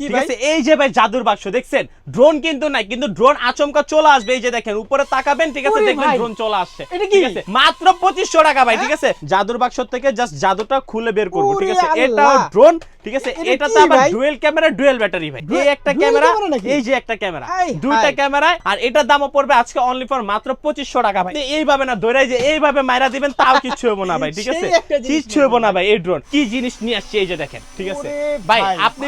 ঠিক? আছে এই যে ভাই জাদুর বাক্স দেখছেন? ড্রোন কিন্তু নাই কিন্তু ড্রোন আচমকা চলে আসবে এই যে দেখেন উপরে তাকাবেন ঠিক আছে দেখবেন ড্রোন চলে আসছে। ঠিক আছে মাত্র পঁচিশশো টাকা ভাই ঠিক আছে জাদুর বাক্স থেকে জাস্ট জাদুটা খুলে বের করব ঠিক আছে এটাও ড্রোন ঠিক আছে এটা এটাতে আবার ডুয়েল ক্যামেরা ডুয়েল ব্যাটারি ভাই এই একটা ক্যামেরা ক্যামেরা এই যে একটা ক্যামেরা দুইটা হাই। আর এটার দামও পড়বে আজকে অনলি ফর মাত্র পঁচিশশো টাকা ভাই। এইভাবে না দৌড়াই যে এইভাবে মাইরা দিবেন তাও কিচ্ছু হব না ভাই ঠিক আছে একটা হব না ভাই। এই ড্রোন কি জিনিস নিয়ে আসছে এই যে দেখেন ঠিক আছে। ভাই আপনি।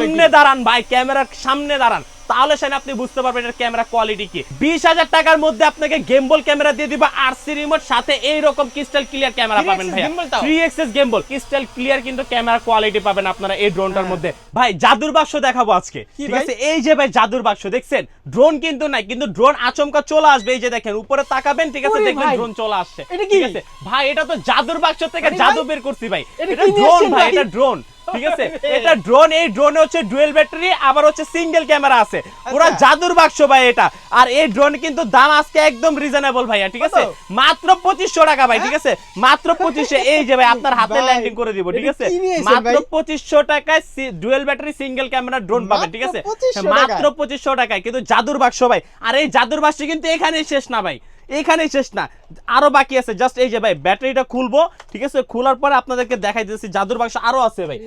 সামনে দাঁড়ান ভাই ক্যামেরার সামনে দাঁড়ান। তাহলে সেন আপনি বুঝতে পারবেন এর ক্যামেরা কোয়ালিটি কি। বিশ হাজার টাকার মধ্যে আপনাকে গেমবল ক্যামেরা দিয়ে দিবা আর সি রিমোট সাথে এইরকম ক্রিস্টাল ক্লিয়ার ক্যামেরা পাবেন ভাই three axis gimbal crystal clear কিন্তু ক্যামেরা কোয়ালিটি পাবেন আপনারা এই ড্রোনটার মধ্যে। ভাই জাদুর বাক্স দেখাবো আজকে। হ্যাঁ। ঠিক? আছে এই যে ভাই জাদুর বাক্স দেখছেন? ড্রোন কিন্তু নাই কিন্তু ড্রোন আচমকা চলে আসবে এই যে দেখেন উপরে তাকাবেন ঠিক আছে দেখবেন ড্রোন চলে আসছে? ঠিক আছে? ভাই এটা তো জাদুর বাক্স থেকে জাদু বের করছি ভাই। এটা ড্রোন ভাই? এটা ড্রোন ঠিক আছে? এটা ড্রোন এই ড্রোনে হচ্ছে ডুয়েল ব্যাটারি আবার হচ্ছে সিঙ্গেল ক্যামেরা আছে। পুরো আচ্ছা। জাদুর বাক্স ভাই এটা। আর এই ড্রোন কিন্তু দাম আজকে একদম রিজনেবল ভাইয়া ঠিক আছে? মাত্র পঁচিশশো টাকা ভাই ঠিক আছে? মাত্র পঁচিশশো এই যে ভাই আপনার হাতে ল্যান্ডিং করে দিব ঠিক আছে? মাত্র? পঁচিশশো টাকায় dual battery single camera drone পাবেন ঠিক আছে? মাত্র 2500 টাকায়। পঁচিশশো টাকায় কিন্তু জাদুর বাক্স ভাই। আর এই জাদুর বাক্স কিন্তু এখানেই শেষ না ভাই। এখানেই শেষ না। আরও বাকি আছে জাস্ট এই যে ভাই ব্যাটারিটা খুলবো ঠিক আছে? খোলার পরে আপনাদেরকে দেখাই দিতেছি জাদুর বাক্স আরও আছে ভাই?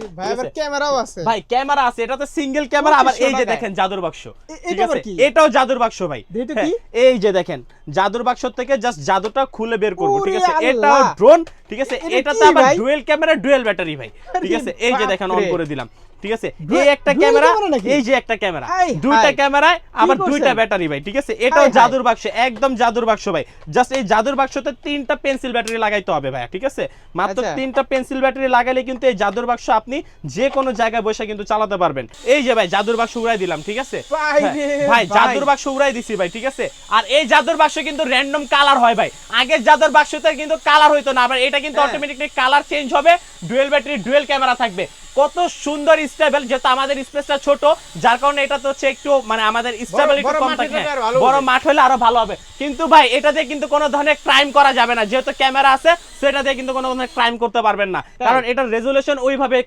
ক্যামেরাও আছে। ভাই ক্যামেরা আছে এটাতে সিঙ্গেল ক্যামেরা আবার এই যে দেখেন জাদুর বাক্স ঠিক আছে? এটাও জাদুর বাক্স ভাই। এটা হ্যাঁ, কি? এই যে দেখেন জাদুর বাক্স থেকে জাস্ট জাদুটা খুলে বের করব ঠিক আছে? এটাও ড্রোন ঠিক আছে? এটা এটাতে আবার ডুয়েল ক্যামেরা ডুয়েল ব্যাটারি ভাই ঠিক আছে? এই যে দেখেন অন করে দিলাম। ঠিক আছে? এই একটা ক্যামেরা এই যে একটা ক্যামেরা। দুইটা ক্যামেরায় আবার দুইটা ব্যাটারি ভাই ঠিক আছে? এটাও। জাদুর বাক্স একদম জাদুর বাক্স ভাই। জাস্ট এই জাদুর বাক্সতে তিনটা পেন্সিল ব্যাটারি লাগাইতে হবে ভাই ঠিক আছে? মাত্র আচ্ছা। তিনটা পেন্সিল ব্যাটারি লাগালে কিন্তু এই জাদুর বাক্স আপনি যে কোনো জায়গায় বসে কিন্তু চালাতে পারবেন। এই যে ভাই জাদুর বাক্স উড়াই দিলাম ঠিক আছে? ভাই হ্যাঁ। জাদুর বাক্স উড়াই দিছি ভাই ঠিক আছে? আর এই জাদুর বাক্স কিন্তু র্যান্ডম কালার হয় ভাই। আগের জাদুর বাক্সতে কিন্তু কালার হইতো না আবার এটা কিন্তু। অটোমেটিকলি কালার চেঞ্জ হবে ডুয়েল ব্যাটারি ডুয়েল ক্যামেরা থাকবে। কত সুন্দর স্টেবল যেহেতু আমাদের স্পেসটা ছোট যার কারণে এটা তো হচ্ছে একটু মানে আমাদের স্টেবল একটু কম থাকে। বড় মাঠ হলে আরও ভালো হবে। কিন্তু ভাই এটাতে কিন্তু কোনো ধরনের ক্রাইম করা যাবে না। যেহেতু ক্যামেরা আছে সেটা দিয়ে কিন্তু কোনো ধরনের ক্রাইম করতে পারবেন না। কারণ এটার রেজুলেশন ওইভাবে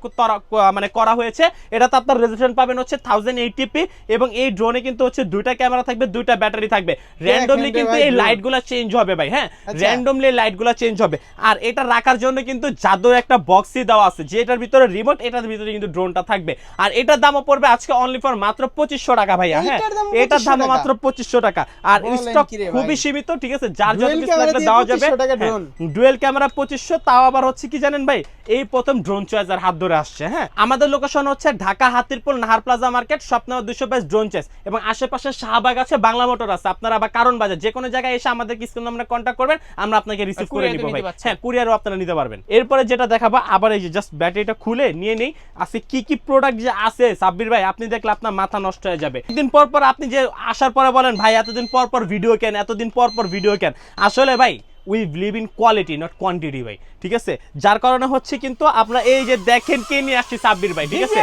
মানে করা হয়েছে। এটাতে আপনার রেজুলেশন পাবেন হচ্ছে থাউজেন্ড এইটিপি এবং এই ড্রোনে কিন্তু হচ্ছে দুইটা ক্যামেরা থাকবে দুইটা ব্যাটারি থাকবে। র্যান্ডমলি কিন্তু এই। লাইটগুলো চেঞ্জ হবে ভাই হ্যাঁ। র্যান্ডমলি লাইটগুলো চেঞ্জ হবে। আর এটা রাখার জন্য কিন্তু জাদুর একটা বক্সই দেওয়া আছে। যেটার ভিতরে রিমোট এটার ভিতরে কিন্তু ড্রোনটা থাকবে। আর এটার দামও পড়বে আজকে অনলি ফর মাত্র পঁচিশশো টাকা ভাইয়া হ্যাঁ? এটার দাম মাত্র পঁচিশশো টাকা। আর স্টক? খুবই সীমিত ঠিক আছে? যার যত পিস লাগবে দেওয়া যাবে। 2500 টাকা drone। ডুয়েল ক্যামেরা পঁচিশশো তাও আবার হচ্ছে কি জানেন ভাই? এই প্রথম ড্রোন চয়েসের হাত ধরে আসছে হ্যাঁ? আমাদের লোকেশন হচ্ছে ঢাকা হাতিরপুল নাহার প্লাজা মার্কেট স্বপ্ন দুশো বাইশ ড্রোন চয়েস এবং আশেপাশে শাহবাগ আছে বাংলা মোটর আছে। আপনারা আবার কারণ বাজার যে কোনো জায়গায় এসে আমাদের স্ক্রিন নাম্বারে কন্ট্যাক্ট করবেন আমরা আপনাকে রিসিভ করে নিব ভাই। হ্যাঁ কুরিয়ারও আপনারা নিতে পারবেন। এরপরে যেটা দেখাবো আবার এই যে জাস্ট ব্যাটারিটা খুলে নিয়ে নেই। আজকে কি কি প্রোডাক্ট যে আছে সাব্বির ভাই আপনি দেখলে আপনার মাথা নষ্ট হয়ে যাবে। একদিন পর পর আপনি যে আসার পরে বলেন ভাই এতদিন পর পর ভিডিও কেন এতদিন পর পর ভিডিও কেন? আসলে ভাই we believe in quality not quantity ভাই ঠিক আছে? যার কারণে হচ্ছে কিন্তু আপনারা এই যে দেখেন কে নিয়ে আসছি সাব্বির ভাই ঠিক আছে?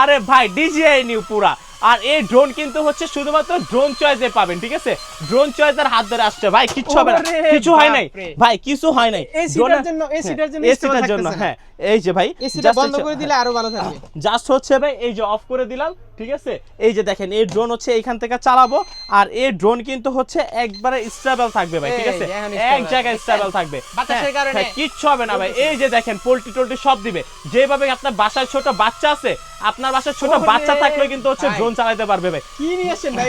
আরে ভাই ডিজিআই নিউ পুরা। আর এই ড্রোন কিন্তু হচ্ছে শুধুমাত্র ড্রোন চয়েসে পাবেন ঠিক আছে? ড্রোন চয়েসের হাত ধরে আসছে। ভাই কিচ্ছু হবে না। কিছু হয় নাই। ভাই কিছু হয় নাই। এই সিটার জন্য- এই হ্যাঁ, জন্য এই সিটার জন্য হ্যাঁ এই যে ভাই এসিটা বন্ধ করে দিলে আরও ভালো থাকবে। জাস্ট হচ্ছে ভাই এই যে অফ করে দিলাম ঠিক আছে? এই যে দেখেন এই ড্রোন হচ্ছে এইখান থেকে চালাবো আর এই ড্রোন কিন্তু হচ্ছে একবারে স্টেবল থাকবে ভাই ঠিক আছে? এক জায়গায় স্টেবল থাকবে। বাতাসের হ্যাঁ, কারণে। হ্যাঁ, কিচ্ছু হবে না ভাই। এই যে দেখেন পোল্ট্রি টোল্ট্রি সব দিবে। যেভাবে আপনার বাসায় ছোট বাচ্চা আছে আপনার বাসায় ছোট বাচ্চা থাকলেও কিন্তু হচ্ছে। ড্রোন চালাতে পারবে ভাই। কি নিয়ে আসছেন ভাই?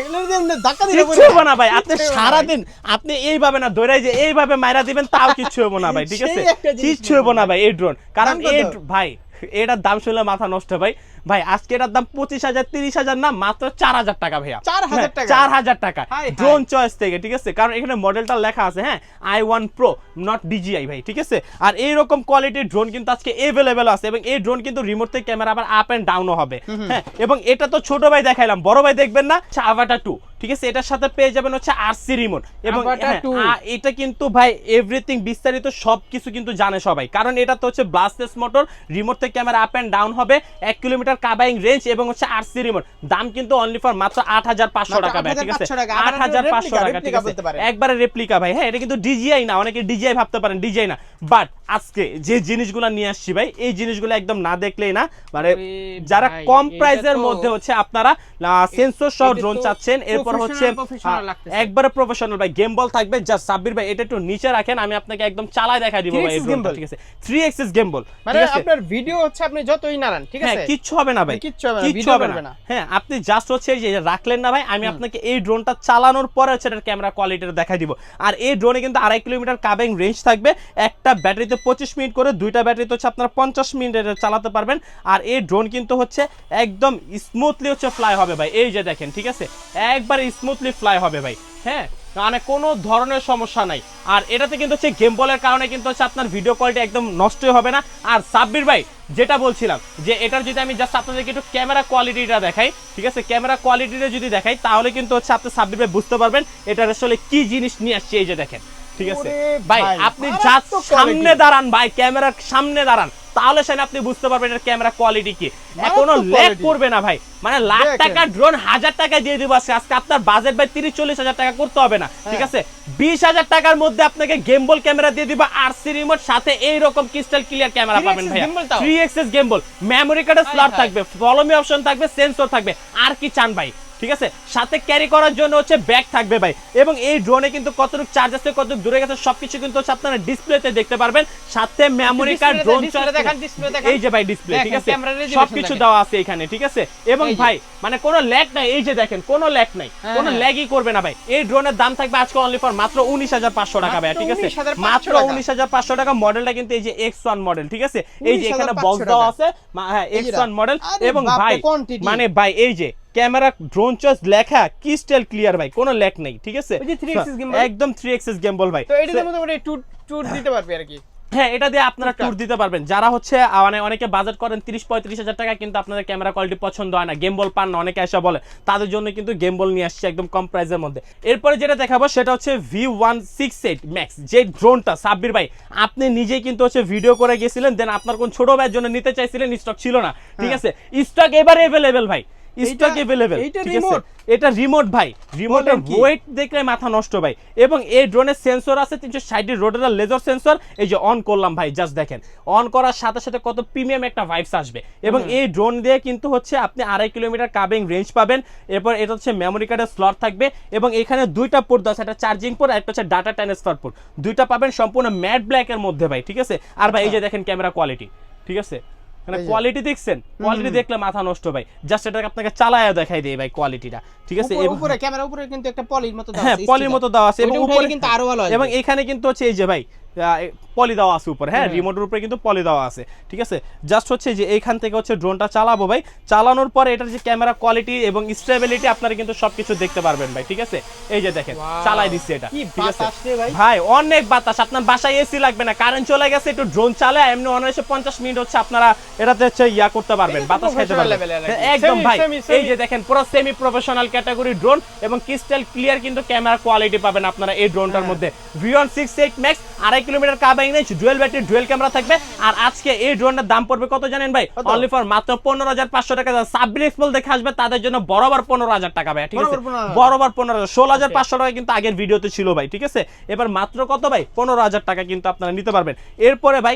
ধাক্কা দিলে হব না ভাই। আপনি সারাদিন আপনি এইভাবে না দৌড়াই যে এইভাবে মাইরা দিবেন তাও কিচ্ছু হব না ভাই ঠিক আছে? কিচ্ছু হব না ভাই এই ড্রোন কারণ এই ভাই এটার দাম শুনলে মাথা নষ্ট ভাই। ভাই আজকে এটার দাম পঁচিশ হাজার তিরিশ হাজার না মাত্র চার হাজার টাকা ভাইয়া। 4,000 হ্যাঁ, টাকা? চার হাজার টাকা। ড্রোন চয়েস থেকে ঠিক আছে? কারণ এখানে মডেলটা লেখা আছে হ্যাঁ? I one pro not DJI ভাই ঠিক আছে? আর এইরকম কোয়ালিটির ড্রোন কিন্তু আজকে এভেলেবেল আছে এবং এই ড্রোন কিন্তু রিমোট থেকে ক্যামেরা আবার আপ এন্ড ডাউনও হবে হ্যাঁ? এবং এটা তো ছোট ভাই দেখাইলাম বড় ভাই দেখবেন না আভাটা টু ঠিক আছে? এটার সাথে পেয়ে যাবেন হচ্ছে আরসি রিমোট এবং হ্যাঁ, 2 আ- এটা কিন্তু ভাই এভরিথিং বিস্তারিত সবকিছু কিন্তু জানে সবাই কারণ এটা তো হচ্ছে ব্লাস্টেস মোটর রিমোট থেকে ক্যামেরা আপ এন্ড ডাউন হবে এক কিলোমিটার কিলোমিটার কাবাইং রেঞ্জ এবং হচ্ছে আরসি রিমোট দাম কিন্তু অনলি ফর মাত্র আট হাজার পাঁচশো টাকা ভাই ঠিক আছে? 8,500 টাকা। আট হাজার পাঁচশো টাকা ঠিক আছে? একবারে রেপ্লিকা ভাই। হ্যাঁ এটা কিন্তু ডিজিআই না অনেকে ডিজিআই ভাবতে পারেন ডিজিআই না। বাট আজকে যে জিনিসগুলো নিয়ে আসছি ভাই এই জিনিসগুলো একদম না দেখলেই না মানে যারা কম এটা প্রাইসের মধ্যে হচ্ছে আপনারা সেন্সর সহ ড্রোন চাচ্ছেন এরপর হচ্ছে। একবারে প্রফেশনাল ভাই। গেম বল থাকবে জাস্ট সাব্বির ভাই এটা একটু নিচে রাখেন আমি আপনাকে একদম চালায় দেখা দিব ভাই এই 3axis ড্রোনটা gimbal। ঠিক আছে? 3 এক্সিস গেম বল মানে আপনার ভিডিও হচ্ছে আপনি যতই নাড়ান ঠিক হ্যাঁ আছে? কিচ্ছু হবে না ভাই। কিচ্ছু হবে না, কিচ্ছু হবে না। হ্যাঁ আপনি জাস্ট হচ্ছে এই যে রাখলেন না ভাই আমি আপনাকে এই ড্রোনটা চালানোর পরে হচ্ছে এটার ক্যামেরা কোয়ালিটিটা দেখাই দিব। আর এই ড্রোনে কিন্তু আড়াই কিলোমিটার কাবিং রেঞ্জ থাকবে। একটা ব্যাটারিতে পঁচিশ মিনিট করে দুইটা ব্যাটারিতে হচ্ছে আপনার পঞ্চাশ মিনিট চালাতে পারবেন। আর এই ড্রোন কিন্তু হচ্ছে একদম স্মুথলি হচ্ছে ফ্লাই হবে ভাই। এই যে দেখেন ঠিক আছে? একবার স্মুথলি ফ্লাই হবে ভাই। হ্যাঁ? মানে কোনো ধরনের সমস্যা নাই। আর এটাতে কিন্তু হচ্ছে গেম বলের কারণে কিন্তু হচ্ছে আপনার ভিডিও কোয়ালিটি একদম নষ্টই হবে না। আর সাব্বির ভাই যেটা বলছিলাম যে এটার যদি আমি জাস্ট আপনাদেরকে একটু ক্যামেরা কোয়ালিটিটা দেখাই ঠিক আছে? ক্যামেরা কোয়ালিটিটা যদি দেখাই তাহলে কিন্তু হচ্ছে আপনি সাব্বির ভাই বুঝতে পারবেন এটার আসলে কি জিনিস নিয়ে আসছে এই যে দেখেন ঠিক আছে? ভাই আপনি জাস্ট সামনে দাঁড়ান ভাই ক্যামেরার সামনে দাঁড়ান। তাহলে সেটা আপনি বুঝতে পারবেন এটার ক্যামেরা কোয়ালিটি কি। এখনও ল্যাগ করবে না ভাই। মানে লাখ টাকা ড্রোন হাজার টাকা দিয়ে দিব আজকে। আজকে আপনার বাজেট ভাই তিরিশ চল্লিশ হাজার টাকা করতে হবে না। ঠিক হ্যাঁ। আছে? বিশ হাজার টাকার মধ্যে আপনাকে গেমবল ক্যামেরা দিয়ে দিব আর সি রিমোট সাথে এইরকম ক্রিস্টাল ক্লিয়ার ক্যামেরা পাবেন তাও? থ্রি এক্সেস গেমবল মেমোরি কার্ডের স্লট। থাকবে ফলোমি অপশন থাকবে সেন্সর থাকবে। আর কি চান ভাই? ঠিক আছে? সাথে ক্যারি করার জন্য হচ্ছে ব্যাগ থাকবে ভাই। এবং এই ড্রোনে কিন্তু কতটুকু চার্জ আছে কতটুকু দূরে গেছে সবকিছু কিন্তু হচ্ছে আপনারা ডিসপ্লেতে দেখতে পারবেন। সাথে মেমোরি কার্ড ড্রোন তে- এই যে ভাই ডিসপ্লে ঠিক আছে? সবকিছু দেওয়া আছে এখানে ঠিক আছে? এবং ভাই মানে কোনো ল্যাগ নাই এই যে দেখেন কোনো ল্যাগ নাই হ্যাঁ, কোনো। ল্যাগই করবে না ভাই। এই ড্রোনের দাম থাকবে আজকে অনলি ফর মাত্র উনিশ হাজার পাঁচশো টাকা ভাই ঠিক আছে? মাত্র টাকা। উনিশ হাজার পাঁচশো টাকা মডেলটা কিন্তু এই যে মডেল ঠিক আছে? এই যে এখানে 19,500 বক্স দেওয়া আছে হ্যাঁ এই এক্স ওয়ান মডেল এবং ভাই মানে ভাই এই যে ক্যামেরা ড্রোন চয়েস লেখা ক্রিস্টাল ক্লিয়ার ভাই কোনো ল্যাগ নেই ঠিক আছে? ওই যে 3 axis gimbal? একদম থ্রি এক্সেস গেমবল ভাই। তো এটাতে মোটামুটি ট্যুর দিতে পারবে আর কি। হ্যাঁ এটা দিয়ে আপনারা ট্যুর দিতে পারবেন। যারা হচ্ছে মানে অনেকে বাজেট করেন তিরিশ পঁয়ত্রিশ হাজার টাকা কিন্তু আপনাদের ক্যামেরা কোয়ালিটি পছন্দ হয় না। গেম বল পান না অনেকে এসে বলে তাদের জন্য কিন্তু গেম বল নিয়ে আসছে একদম কম প্রাইসের মধ্যে। এরপরে যেটা দেখাবো সেটা হচ্ছে V one six eight max যে ড্রোনটা সাব্বির ভাই। আপনি নিজেই কিন্তু হচ্ছে ভিডিও করে গেছিলেন দেন আপনার কোন ছোট ভাইয়ের জন্য নিতে চাইছিলেন স্টক ছিল না। ঠিক আছে? স্টক এবার এভেলেবেল ভাই। স্টক এইটা ঠিক আছে? এটা রিমোট ভাই রিমোটের ওয়েট দেখলে মাথা নষ্ট ভাই। এবং এই ড্রোনের সেন্সর আছে তিনশো ষাট রোডার লেজার সেন্সর এই যে অন করলাম ভাই জাস্ট দেখেন। অন করার সাথে সাথে কত প্রিমিয়াম একটা ভাইবস আসবে। এবং এই ড্রোন দিয়ে কিন্তু হচ্ছে আপনি আড়াই কিলোমিটার কাবিং রেঞ্জ পাবেন। এরপর এটা হচ্ছে মেমোরি কার্ডের স্লট থাকবে। এবং এখানে দুইটা পোর্ট আছে একটা চার্জিং পোর্ট একটা হচ্ছে ডাটা ট্রান্সফার পোর্ট দুইটা পাবেন সম্পূর্ণ ম্যাট ব্ল্যাকের মধ্যে ভাই ঠিক আছে? আর ভাই এই যে দেখেন ক্যামেরা কোয়ালিটি ঠিক আছে? মানে কোয়ালিটি দেখছেন? কোয়ালিটি দেখলে মাথা নষ্ট ভাই। জাস্ট এটাকে আপনাকে চালায় দেখাই দেয় ভাই কোয়ালিটিটা ঠিক আছে উপরে- ক্যামেরা উপরে কিন্তু একটা পলির মতো হ্যাঁ আছে, পলির মতো দেওয়া আছে এবং উপরে কিন্তু আরও ভালো এবং এখানে কিন্তু হচ্ছে এই যে ভাই পলি দেওয়া আছে উপরে হ্যাঁ রিমোটের উপরে কিন্তু পলি দেওয়া আছে ঠিক আছে? জাস্ট হচ্ছে যে এইখান থেকে হচ্ছে ড্রোনটা চালাবো ভাই চালানোর পরে এটার যে ক্যামেরা কোয়ালিটি এবং স্টেবিলিটি আপনারা কিন্তু সবকিছু দেখতে পারবেন ভাই ঠিক আছে? এই যে দেখেন চালাই দিচ্ছে এটা ঠিক আছে? ভাই। অনেক বাতাস আপনার বাসায় এসি লাগবে না কারেন্ট চলে গেছে একটু ড্রোন চালায় এমনি অনায়াসে পঞ্চাশ মিনিট হচ্ছে আপনারা এটাতে হচ্ছে ইয়া করতে পারবেন বাতাস খাইতে পারবেন। হ্যাঁ, একদম ভাই এই যে দেখেন পুরো সেমি প্রফেশনাল ক্যাটাগরি ড্রোন এবং ক্রিস্টাল ক্লিয়ার কিন্তু ক্যামেরা কোয়ালিটি পাবেন আপনারা এই ড্রোনটার হ্যাঁ। মধ্যে। V one six eight max আড়াই kilometre covering range dual battery dual camera থাকবে। আর আজকে এই ড্রোনের দাম পড়বে কত জানেন ভাই? অনলি ফর মাত্র পনেরো হাজার পাঁচশো টাকা। সাববিন এক্সপল দেখে আসবে তাদের জন্য বরাবর পনেরো হাজার টাকা ভাই ঠিক আছে? বরাবর পনেরো হাজার। ষোলো হাজার পাঁচশো টাকা কিন্তু আগের ভিডিওতে ছিল ভাই ঠিক আছে? এবার মাত্র কত ভাই? পনেরো হাজার টাকা কিন্তু আপনারা নিতে পারবেন। এরপরে ভাই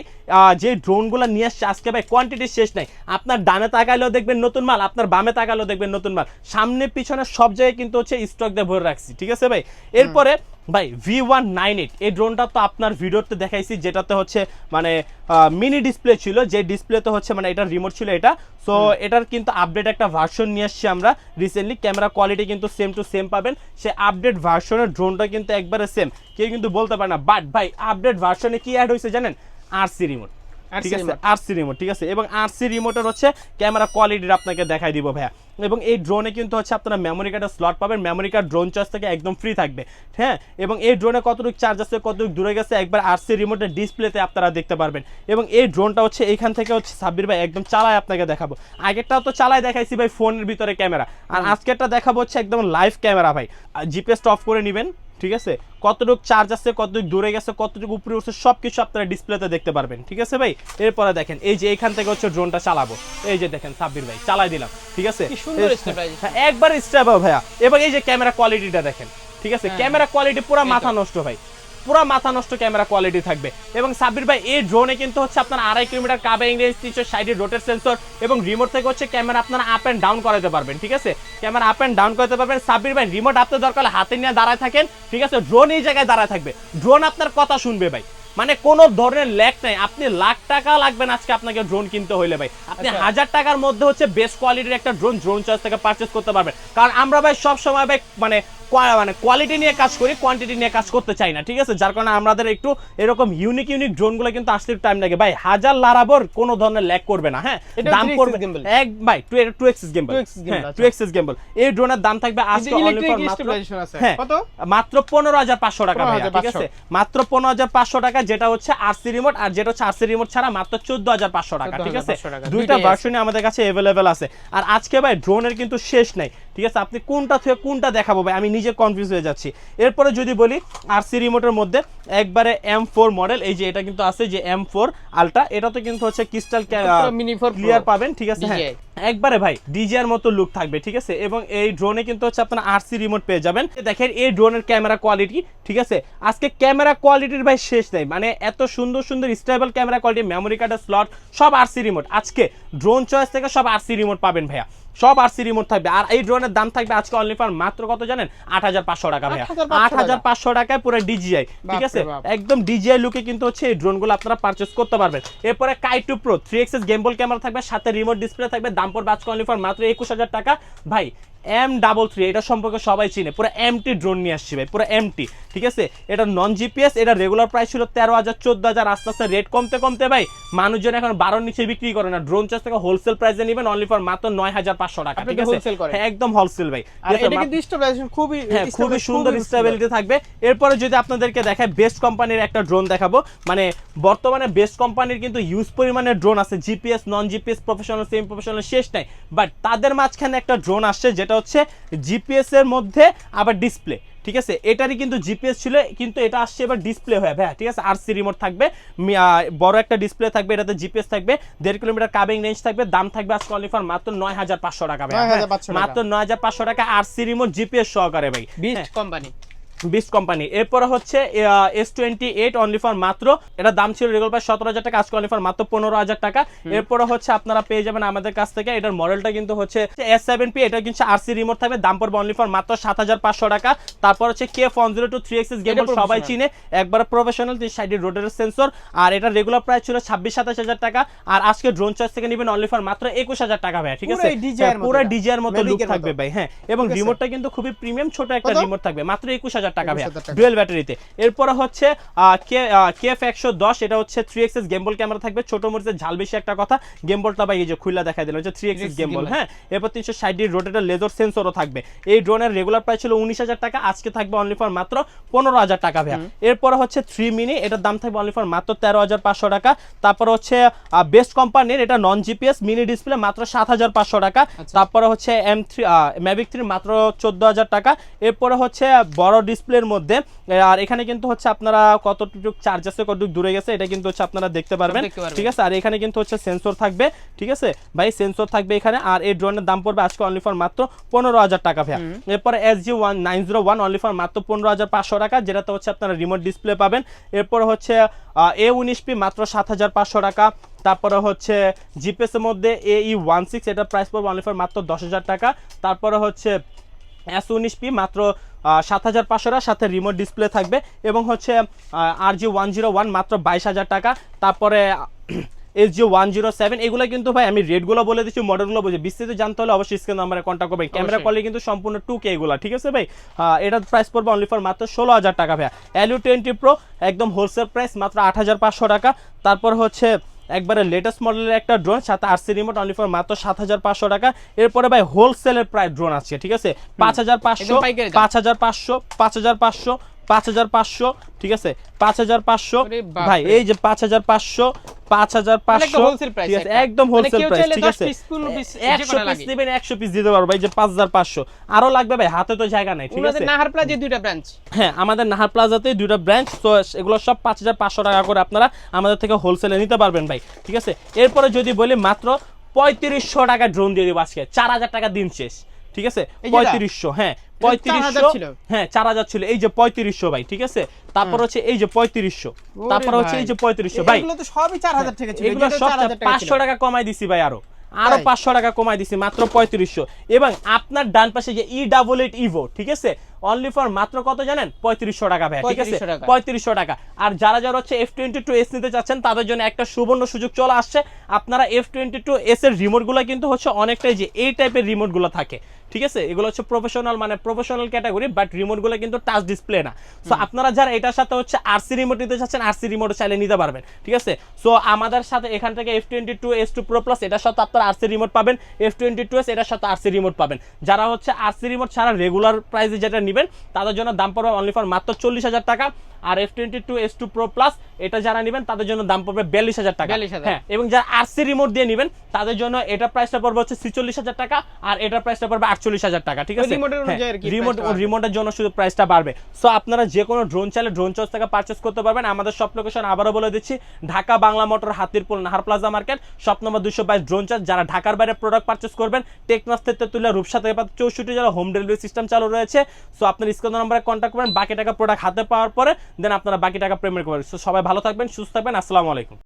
যে ড্রোনগুলো নিয়ে আসছে আজকে ভাই কোয়ান্টিটি শেষ নাই। আপনার ডানে তাকাইলেও দেখবেন নতুন মাল আপনার বামে তাকাইলেও দেখবেন নতুন মাল। সামনে পিছনে সব জায়গায় কিন্তু হচ্ছে স্টক দিয়ে ভরে রাখছি ঠিক আছে ভাই? এরপরে ভাই ভি ওয়ান নাইন এইট এই ড্রোনটা তো আপনার ভিডিওতে দেখাইছি যেটাতে হচ্ছে মানে মিনি ডিসপ্লে ছিল যে ডিসপ্লেতে হচ্ছে মানে এটার রিমোট ছিল এটা। সো এটার কিন্তু আপডেট একটা ভার্সন নিয়ে আসছি আমরা রিসেন্টলি ক্যামেরা কোয়ালিটি কিন্তু সেম টু সেম পাবেন। সে আপডেট ভার্সনের ড্রোনটা কিন্তু একবারে সেম কেউ কিন্তু বলতে পারে না। বাট ভাই আপডেট ভার্সনে কি অ্যাড হয়েছে জানেন? আরসি রিমোট ঠিক আছে। আরসি রিমোট ঠিক আছে? এবং আরসি রিমোটের হচ্ছে ক্যামেরা কোয়ালিটির আপনাকে দেখাই দিব ভাইয়া। এবং এই ড্রোনে কিন্তু হচ্ছে আপনারা মেমোরি কার্ডের স্লট পাবেন। মেমোরি কার্ড ড্রোন চার্জ থেকে একদম ফ্রি থাকবে হ্যাঁ? এবং এই ড্রোনে কতটুকু চার্জ আছে কতটুকু দূরে গেছে একবার আরসি রিমোটের ডিসপ্লেতে আপনারা দেখতে পারবেন। এবং এই ড্রোনটা হচ্ছে এইখান থেকে হচ্ছে সাব্বির ভাই একদম চালায় আপনাকে দেখাবো। আগেরটা তো চালায় দেখাইছি ভাই ফোনের ভিতরে ক্যামেরা। আর আজকেরটা দেখাবো হচ্ছে একদম লাইভ ক্যামেরা ভাই। জিপিএসটা অফ করে নেবেন। ঠিক আছে? কতটুকু চার্জ আছে কতটুকু দূরে গেছে কতটুকু উপরে উঠছে সব কিছু আপনারা ডিসপ্লেতে দেখতে পারবেন। ঠিক আছে ভাই? এরপরে দেখেন এই যে এখান থেকে হচ্ছে ড্রোনটা চালাবো। এই যে দেখেন সাব্বির ভাই চালাই দিলাম। ঠিক আছে। হ্যাঁ, একবার স্টেপ ভাইয়া। এবার এই যে ক্যামেরা কোয়ালিটিটা দেখেন। ঠিক আছে। ক্যামেরা কোয়ালিটি পুরো মাথা নষ্ট ভাই। পুরো মাথা নষ্ট ক্যামেরা কোয়ালিটি থাকবে। এবং সাব্বির ভাই এই ড্রোনে কিন্তু হচ্ছে আপনার আড়াই কিলোমিটার কাভারিং রেঞ্জ তিনশো ষাটের রোটের সেন্সর এবং রিমোট থেকে হচ্ছে ক্যামেরা আপনারা আপ অ্যান্ড ডাউন করাতে পারবেন ঠিক আছে? ক্যামেরা আপ অ্যান্ড ডাউন করতে পারবেন। সাব্বির ভাই রিমোট আপনার দরকার হাতে নিয়ে দাঁড়ায় থাকেন ঠিক আছে? ড্রোন এই জায়গায় দাঁড়ায় থাকবে। ড্রোন আপনার কথা শুনবে ভাই। মানে কোনো ধরনের ল্যাক নাই। আপনি লাখ টাকা লাগবে না আজকে আপনাকে ড্রোন কিনতে হইলে ভাই। আপনি আচ্ছা। হাজার টাকার মধ্যে হচ্ছে বেস্ট কোয়ালিটির একটা ড্রোন ড্রোন চয়েস থেকে পারচেস করতে পারবেন। কারণ আমরা ভাই সব সময় ভাই মানে মানে কোয়ালিটি নিয়ে কাজ করি কোয়ান্টিটি নিয়ে কাজ করতে চাই না ঠিক আছে? যার কারণে আমাদের একটু এরকম ইউনিক ইউনিক ড্রোনগুলো কিন্তু আসতে টাইম লাগে। ভাই হাজার লারাবর কোনো ধরনের ল্যাক করবে না হ্যাঁ? দাম 3 পড়বে axis gimbal। এক ভাই two two axis gimbal 2 axis gimbal। Two axis gimbal এই ড্রোনের দাম থাকবে আজকে only for মাত্র হ্যাঁ কত? মাত্র পনেরো হাজার পাঁচশো টাকা ভাইয়া ঠিক আছে? মাত্র পনেরো হাজার পাঁচশো টাকা যেটা হচ্ছে আরসি রিমোট আর যেটা হচ্ছে আরসি রিমোট ছাড়া মাত্র চোদ্দ হাজার পাঁচশো টাকা ঠিক আছে? দুইটা ভার্সনই আমাদের কাছে অ্যাভেলেবেল আছে। আর আজকে ভাই ড্রোনের কিন্তু শেষ নাই। ঠিক আছে? আপনি কোনটা থেকে কোনটা দেখাবো ভাই? আমি নিজে কনফিউজ হয়ে যাচ্ছি। এরপরে যদি বলি আরসি রিমোটের মধ্যে একবারে এম ফোর মডেল এই যে এটা কিন্তু আছে যে এম ফোর আলট্রা এটা তো কিন্তু হচ্ছে ক্রিস্টাল মিনি ফোর ক্লিয়ার পাবেন ঠিক আছে? হ্যাঁ। একবারে ভাই ডিজিআর মতো লুক থাকবে ঠিক আছে? এবং এই ড্রোনে কিন্তু হচ্ছে আপনার আরসি রিমোট পেয়ে যাবেন। দেখেন এই ড্রোনের ক্যামেরা কোয়ালিটি ঠিক আছে? আজকে ক্যামেরা কোয়ালিটির ভাই শেষ নেই। মানে এত সুন্দর সুন্দর স্টেবল ক্যামেরা কোয়ালিটি মেমোরি কার্ডের স্লট সব আরসি রিমোট আজকে ড্রোন চয়েস থেকে সব আরসি রিমোট পাবেন ভাইয়া। সব আর সি রিমোট থাকবে। আর এই ড্রোনের দাম থাকবে আজকে অনলি ফর মাত্র কত জানেন? আট হাজার পাঁচশো টাকা ভাই আট হাজার পাঁচশো টাকায় পুরো ডিজিআই ঠিক আছে? একদম ডিজিআই লুকে কিন্তু হচ্ছে এই ড্রোনগুলো আপনারা পারচেস করতে পারবেন। এরপরে sky two pro three axis gimbal camera থাকবে সাথে রিমোট ডিসপ্লে থাকবে দাম পড়বে আজকে অনলি ফর মাত্র একুশ হাজার টাকা। ভাই এম ডাবল থ্রি এটা সম্পর্কে সবাই চিনে। পুরো এমটি ড্রোন নিয়ে আসছি ভাই পুরো এমটি ঠিক আছে? এটা নন জিপিএস এটা রেগুলার প্রাইস ছিল তেরো হাজার চোদ্দ হাজার আস্তে আস্তে রেট কমতে কমতে ভাই মানুষজন এখন বারোর নিচে বিক্রি করে না। ড্রোন চার্জ থেকে হোলসেল প্রাইসে নেবেন অনলি ফর মাত্র নয় হাজার পাঁচশো টাকা ঠিক আছে। হ্যাঁ, একদম হোলসেল ভাই। খুবই হ্যাঁ খুবই সুন্দর স্টেবিলিটি থাকবে। এরপরে যদি আপনাদেরকে দেখায় বেস্ট কোম্পানির একটা ড্রোন দেখাবো। মানে বর্তমানে বেস্ট কোম্পানির কিন্তু ইউজ পরিমাণের ড্রোন আছে। GPS non GPS professional semi professional শেষ নাই। বাট তাদের মাঝখানে একটা ড্রোন আসছে যেটা হচ্ছে জিপিএস এর মধ্যে আবার ডিসপ্লে ঠিক আছে? এটারই কিন্তু জিপিএস ছিল কিন্তু এটা আসছে এবার ডিসপ্লে হয়ে হ্যাঁ ঠিক আছে? আরসি রিমোট থাকবে বড় একটা ডিসপ্লে থাকবে এটাতে জিপিএস থাকবে দেড় কিলোমিটার কাবিং রেঞ্জ থাকবে দাম থাকবে আজকে অনলি ফর মাত্র নয় হাজার পাঁচশো টাকা ভাই মাত্র নয় হাজার পাঁচশো টাকা আরসি রিমোট জিপিএস সহকারে ভাই কোম্পানি বিস্ট কোম্পানি। এরপরে হচ্ছে S twenty eight only for মাত্র এটা দাম ছিল রেগুলার প্রায় সতেরো হাজার টাকা আজকে অনলি ফর মাত্র পনেরো হাজার টাকা। এরপরে হচ্ছে আপনারা পেয়ে যাবেন আমাদের কাছ থেকে এটার মডেলটা কিন্তু হচ্ছে এস সেভেন পি এটা কিন্তু আরসি রিমোট থাকবে দাম পড়বে অনলি ফর মাত্র সাত হাজার পাঁচশো টাকা। তারপর হচ্ছে K phone zero two three axis game সবাই চিনে একবার প্রফেশনাল সাইডে রোডের সেন্সর আর এটা রেগুলার প্রাইস ছিল ছাব্বিশ সাতাশ হাজার টাকা। আর আজকে ড্রোন চয়েস থেকে নেবেন অনলি ফর মাত্র একুশ হাজার টাকা ভাই ঠিক আছে? পুরো এই এর মতো। ডিজিআর লুক থাকবে ভাই হ্যাঁ। এবং। রিমোটটা কিন্তু খুবই প্রিমিয়াম ছোট একটা রিমোট থাকবে মাত্র একুশ হাজার টাকা 21,000 টাকা। ডুয়েল ব্যাটারিতে। এরপরে হচ্ছে কে কেএফ একশো দশ এটা হচ্ছে থ্রি এক্সেস গেমবল ক্যামেরা থাকবে। ছোট মরিচের ঝাল বেশি একটা কথা। গেমবলটা ভাই এই যে খুলে দেখা দিল হচ্ছে থ্রি এক্সেস গেমবল হ্যাঁ? এরপর তিনশো ষাট ডিগ্রি রোটেটার লেজার সেন্সরও থাকবে। এই ড্রোনের রেগুলার প্রাইস ছিল উনিশ হাজার টাকা আজকে থাকবে অনলি ফর মাত্র পনেরো হাজার টাকা ভাইয়া। এরপরে হচ্ছে থ্রি মিনি এটার দাম থাকবে অনলি ফর মাত্র তেরো হাজার পাঁচশো টাকা। তারপর হচ্ছে বেস্ট কোম্পানির এটা নন জিপিএস মিনি ডিসপ্লে মাত্র সাত হাজার পাঁচশো টাকা। আচ্ছা। তারপরে হচ্ছে এম থ্রি ম্যাভিক থ্রি মাত্র চোদ্দ হাজার টাকা। এরপরে হচ্ছে বড় ডিসপ্লের মধ্যে। আর এখানে কিন্তু হচ্ছে আপনারা কতটুকু চার্জ আছে কতটুকু দূরে গেছে এটা কিন্তু হচ্ছে আপনারা দেখতে পারবেন। ঠিক আছে? আর এখানে কিন্তু হচ্ছে সেন্সর থাকবে। ঠিক আছে? ভাই সেন্সর থাকবে এখানে। আর এই ড্রোনের দাম পড়বে আজকে অনলি ফর মাত্র পনেরো হাজার টাকা ভাইয়া। এরপরে S G one nine zero one only for মাত্র পনেরো হাজার পাঁচশো টাকা যেটাতে হচ্ছে আপনারা রিমোট ডিসপ্লে পাবেন। এরপর হচ্ছে এ উনিশ পি মাত্র সাত হাজার পাঁচশো টাকা। তারপরে হচ্ছে জিপিএস এর মধ্যে এ ই ওয়ান সিক্স এটার প্রাইস পড়বে অনলি ফর মাত্র দশ হাজার টাকা। তারপরে হচ্ছে এস উনিশ পি মাত্র সাত হাজার পাঁচশো টাকা সাথে রিমোট ডিসপ্লে থাকবে এবং হচ্ছে R G one zero one মাত্র বাইশ হাজার টাকা। তারপরে S G one zero seven এগুলো কিন্তু ভাই আমি রেটগুলো বলে দিচ্ছি মডেলগুলো বলছি। বিস্তারিত জানতে হলে অবশ্যই স্ক্রিন নাম্বারে কন্ট্যাক্ট করবেন। ক্যামেরা। কোয়ালিটি কিন্তু সম্পূর্ণ টু কে এগুলো ঠিক আছে ভাই? এটার প্রাইস পড়বে অনলি ফর মাত্র ষোলো হাজার টাকা ভাই এলইউ টোয়েন্টি প্রো একদম হোলসেল প্রাইস মাত্র আট হাজার পাঁচশো টাকা। তারপর হচ্ছে একবারে লেটেস্ট মডেলের একটা ড্রোন সাথে আরসি রিমোট অনলি ফর মাত্র সাত হাজার পাঁচশো টাকা। এরপরে ভাই হোলসেলের প্রায় ড্রোন আছে ঠিক আছে? পাঁচ হাজার পাঁচশো। পাঁচ হাজার পাঁচশো পাঁচ হাজার পাঁচশো পাঁচ হাজার পাঁচশো ঠিক আছে? পাঁচ হাজার পাঁচশো। ভাই এই যে পাঁচ হাজার পাঁচশো পাঁচ হাজার মানে পাঁচশো একটা wholesale price ঠিক আছে? একদম মানে হোলসেল প্রাইস ঠিক আছে? piece, 15 piece যে একশো পিস নেবেন একশো পিস দিতে পারব ভাই যে পাঁচ হাজার পাঁচশো। আরও লাগবে ভাই হাতে তো জায়গা নাই ঠিক আছে? নাহার প্লাজে দুইটা ব্রাঞ্চ হ্যাঁ আমাদের নাহার প্লাজাতে দুইটা ব্রাঞ্চ তো এগুলো সব পাঁচ হাজার পাঁচশো টাকা করে আপনারা আমাদের থেকে হোলসেলে নিতে পারবেন ভাই ঠিক আছে? এরপরে যদি বলি মাত্র পঁয়ত্রিশশো টাকা ড্রোন দিয়ে দিব আজকে চার হাজার টাকা দিন শেষ। ঠিক আছে? পঁয়ত্রিশশো হ্যাঁ পঁয়ত্রিশশো হ্যাঁ চার হাজার ছিল। এই যে পঁয়ত্রিশশো ভাই ঠিক আছে? তারপর হচ্ছে এই যে পঁয়ত্রিশশো। তারপর হচ্ছে। এই যে পঁয়ত্রিশশো ভাই। এগুলো তো সবই 4000 টাকা ছিল এগুলো এগুলো সব পাঁচশো টাকা কমাই দিছি ভাই আরও। আরও পাঁচশো টাকা কমাই দিছি মাত্র পঁয়ত্রিশশো। এবং আপনার ডান পাশে যে ই ডাবল এইট ইভো ঠিক আছে? অনলি ফর মাত্র কত জানেন? পঁয়ত্রিশশো টাকা ভাই ঠিক আছে? পঁয়ত্রিশশো টাকা। আর যারা যারা হচ্ছে এফ টোয়েন্টি টু এস নিতে চাচ্ছেন তাদের জন্য একটা সুবর্ণ সুযোগ চলে আসছে। আপনারা এফ টোয়েন্টি টু এস এর রিমোটগুলো কিন্তু হচ্ছে অনেকটাই যে এই টাইপের রিমোটগুলো থাকে। ঠিক আছে? এগুলো হচ্ছে প্রফেশনাল মানে প্রফেশনাল ক্যাটাগরি বাট রিমোটগুলো কিন্তু টাচ ডিসপ্লে না। সো আপনারা যারা এটার সাথে হচ্ছে আরসি রিমোট নিতে চাচ্ছেন আরসি রিমোট চাইলে নিতে পারবেন। ঠিক আছে? সো আমাদের সাথে এখান থেকে F twenty two S two pro plus এটার সাথে আপনারা আরসি রিমোট পাবেন। এফ টোয়েন্টি টু এস এটার সাথে আরসি রিমোট পাবেন। যারা হচ্ছে আরসি রিমোট ছাড়া রেগুলার প্রাইসে যেটা নেবেন। তাদের জন্য দাম পড়বে অনলি ফর মাত্র চল্লিশ হাজার টাকা। আর F twenty two S two pro plus এটা যারা নেবেন তাদের জন্য দাম পড়বে বিয়াল্লিশ হাজার টাকা। হ্যাঁ এবং যারা আরসি রিমোট দিয়ে নেবেন তাদের জন্য এটা প্রাইসটা পড়বে হচ্ছে ছিচল্লিশ হাজার টাকা আর এটা প্রাইসটা পড়বে আটচল্লিশ হাজার টাকা ঠিক আছে? রিমোট। রিমোটের জন্য শুধু প্রাইসটা বাড়বে। সো আপনারা যে কোনো ড্রোন চাইলে ড্রোন চয়েস থেকে পারচেস করতে পারবেন। আমাদের সব লোকেশন আবারও বলে দিচ্ছি Dhaka Bangla Motor Hatirpool Nahar Plaza market shop number দুশো বাইশ ড্রোন চার্জ যারা ঢাকার বাইরে প্রোডাক্ট পারচেস করবেন টেকনাস থেকে তুলে রূপসা থেকে চৌষট্টি যারা হোম ডেলিভারি সিস্টেম চালু রয়েছে। সো আপনার স্ক্রিন নম্বরে কন্ট্যাক্ট করবেন। বাকি টাকা প্রোডাক্ট হাতে পাওয়ার পরে দেন আপনারা বাকি টাকা পেমেন্ট করবেন সো সবাই ভালো থাকবেন সুস্থ থাকবেন আসসালামু আলাইকুম।